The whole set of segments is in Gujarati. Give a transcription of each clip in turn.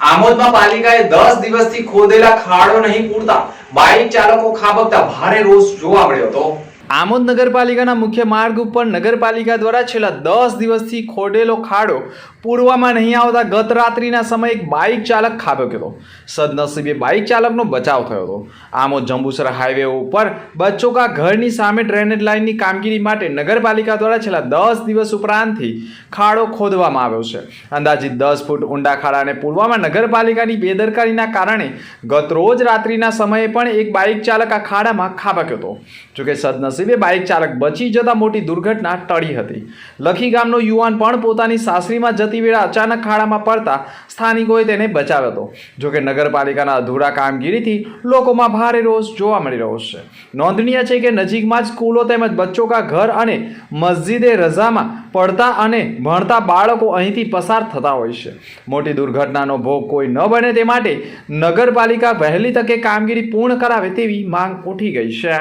આમોદમાં પાલિકાએ દસ દિવસથી ખોદેલા ખાડો નહીં પૂરતા. બાઇક ચાલકો ખાબકતા. ભારે રોષ જોવા મળ્યો હતો. આમોદ નગરપાલિકાના મુખ્ય માર્ગ ઉપર નગરપાલિકા દ્વારા છેલ્લા દસ દિવસથી ખોડેલો ખાડો પૂરવામાં નહીં આવતા ગત રાત્રિના સમયે એક બાઇક ચાલક ખાબક્યો હતો. સદનસીબે બાઇક ચાલકનો બચાવ થયો હતો. આમોદ જંબુસર હાઈવે ઉપર બચ્ચોકા ઘરની સામે ડ્રેનેજ લાઇનની કામગીરી માટે નગરપાલિકા દ્વારા છેલ્લા દસ દિવસ ઉપરાંતથી ખાડો ખોદવામાં આવ્યો છે. અંદાજિત દસ ફૂટ ઊંડા ખાડાને પૂરવામાં નગરપાલિકાની બેદરકારીના કારણે ગત રોજ રાત્રિના સમયે પણ એક બાઇક ચાલક આ ખાડામાં ખાબક્યો હતો. જોકે સદનસીબે બાઇક ચાલક બચી જતા મોટી દુર્ઘટના ટળી હતી. લખી ગામનો યુવાન પણ પોતાની સાસરીમાં જતી વેળા અચાનક ખાડામાં પડતા સ્થાનિકોએ તેને બચાવ્યો હતો. જોકે નગરપાલિકાના અધૂરા કામગીરીથી લોકોમાં ભારે રોષ જોવા મળી રહ્યો છે. નોંધનીય છે કે નજીકમાં જ સ્કૂલો તેમજ બચ્ચો કા ઘર અને મસ્જિદે રજામાં પડતા અને ભણતા બાળકો અહીંથી પસાર થતા હોય છે. મોટી દુર્ઘટનાનો ભોગ કોઈ ન બને તે માટે નગરપાલિકા વહેલી તકે કામગીરી પૂર્ણ કરાવે તેવી માંગ ઉઠી ગઈ છે.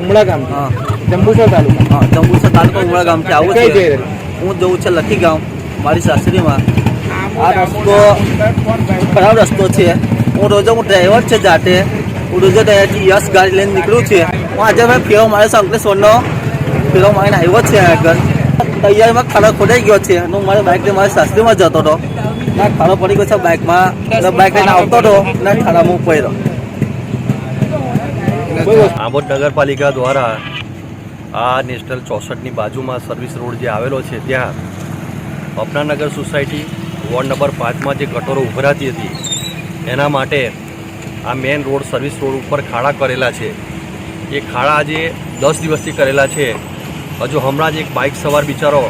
ઉમળા ગામ હા. જંબુસર તાલુકા. હા જંબુસર તાલુકા ઉમરા ગામથી આવું છે. હું જવું છે લખી ગામ મારી સાસરીમાં. આ રસ્તો ખરાબ રસ્તો છે. હું રોજે હું ડ્રાઈવર છે જાતે. હું રોજે ત્યાંથી યશ ગાડી લઈને નીકળું છે. હું આજે મેં ફેરો મારે છે અંકલેશ્વરનો. ફેરો મારીને આવ્યો છે આગળ. તૈયારીમાં ખાડો ખોડાઈ ગયો છે. અને હું મારી બાઇકને મારી સાસરીમાં જતો હતો ના ખાડો પડી ગયો છે બાઇકમાં. બાઇક લઈને આવતો હતો ને ખાડામાં પડ્યો આંબોદ નગરપાલિકા દ્વારા આ નેશનલ ચોસઠની બાજુમાં સર્વિસ રોડ જે આવેલો છે, ત્યાં અપનાનગર સોસાયટી વોર્ડ નંબર પાંચમાં જે ગટોરો ઉભરાતી હતી, એના માટે આ મેઇન રોડ, સર્વિસ રોડ ઉપર ખાડા કરેલા છે. એ ખાડા આજે દસ દિવસથી કરેલા છે. હજુ હમણાં જ એક બાઇક સવાર બિચારો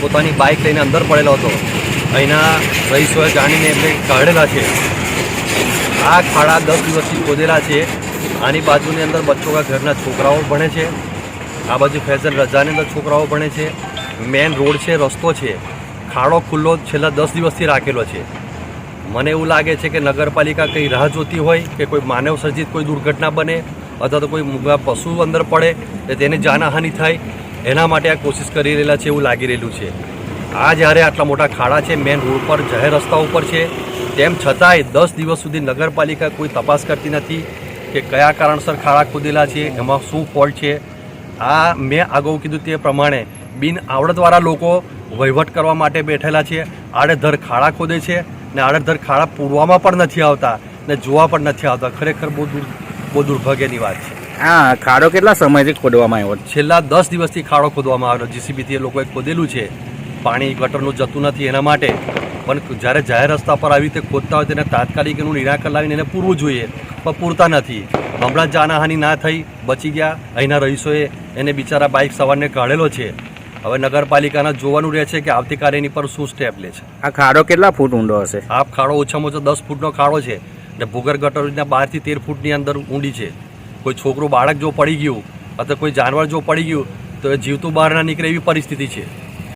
પોતાની બાઇક લઈને અંદર પડેલો હતો. અહીંના રહીશોએ જાણીને એમને કાઢેલા છે. આ ખાડા દસ દિવસથી ખોદેલા છે. આની બાજુની અંદર બચ્ચોકા ઘરના છોકરાઓ ભણે છે. આ બાજુ ફેઝલ રજાની અંદર છોકરાઓ ભણે છે. મેન રોડ છે, રસ્તો છે. ખાડો ખુલ્લો છેલ્લા દસ દિવસથી રાખેલો છે. મને એવું લાગે છે કે નગરપાલિકા કંઈ રાહ જોતી હોય કે કોઈ માનવ સર્જિત કોઈ દુર્ઘટના બને અથવા તો કોઈ મૂંગા પશુ અંદર પડે, તો તેને જાનહાનિ થાય, એના માટે આ કોશિશ કરી રહેલા છે એવું લાગી રહેલું છે. આ જ્યારે આટલા મોટા ખાડા છે મેન રોડ પર જાહેર રસ્તા ઉપર છે તેમ છતાંય દસ દિવસ સુધી નગરપાલિકા કોઈ તપાસ કરતી નથી કે કયા કારણસર ખાડા ખોદેલા છે એમાં શું ફોલ્ટ છે. આ મેં અગાઉ કીધું તે પ્રમાણે બિન આવડતવાળા લોકો વહીવટ કરવા માટે બેઠેલા છે આડેધર ખાડા ખોદે છે ને આડેધર ખાડા પૂરવામાં પણ નથી આવતા ને જોવા પણ નથી આવતા. ખરેખર બહુ દુર બહુ દુર્ભાગ્યની વાત છે. હા ખાડો કેટલા સમયથી ખોદવામાં આવ્યો? છેલ્લા દસ દિવસથી ખાડો ખોદવામાં આવ્યો. જીસીબીથી એ લોકોએ ખોદેલું છે. પાણી ગટરનું જતું નથી એના માટે. પણ જ્યારે જાહેર રસ્તા પર આવી રીતે ખોદતા હોય તેને તાત્કાલિક એનું નિરાકરણ લાવીને એને પૂરવું જોઈએ. પણ પૂરતા નથી. હમણાં જ જાનહાની ના થઈ બચી ગયા. અહીંના રહીશોએ એને બિચારા બાઇક સવારને કાઢેલો છે. હવે નગરપાલિકાના જોવાનું રહે છે કે આવતીકાલે એની પર શું સ્ટેપ લે છે. આ ખાડો કેટલા ફૂટ ઊંડો હશે? આ ખાડો ઓછામાં ઓછો દસ ફૂટનો ખાડો છે. ને ભૂગર ગટરના બારથી તેર ફૂટની અંદર ઊંડી છે. કોઈ છોકરું બાળક જો પડી ગયું અથવા કોઈ જાનવર જો પડી ગયું તો એ જીવતું બહાર ના નીકળે એવી પરિસ્થિતિ છે.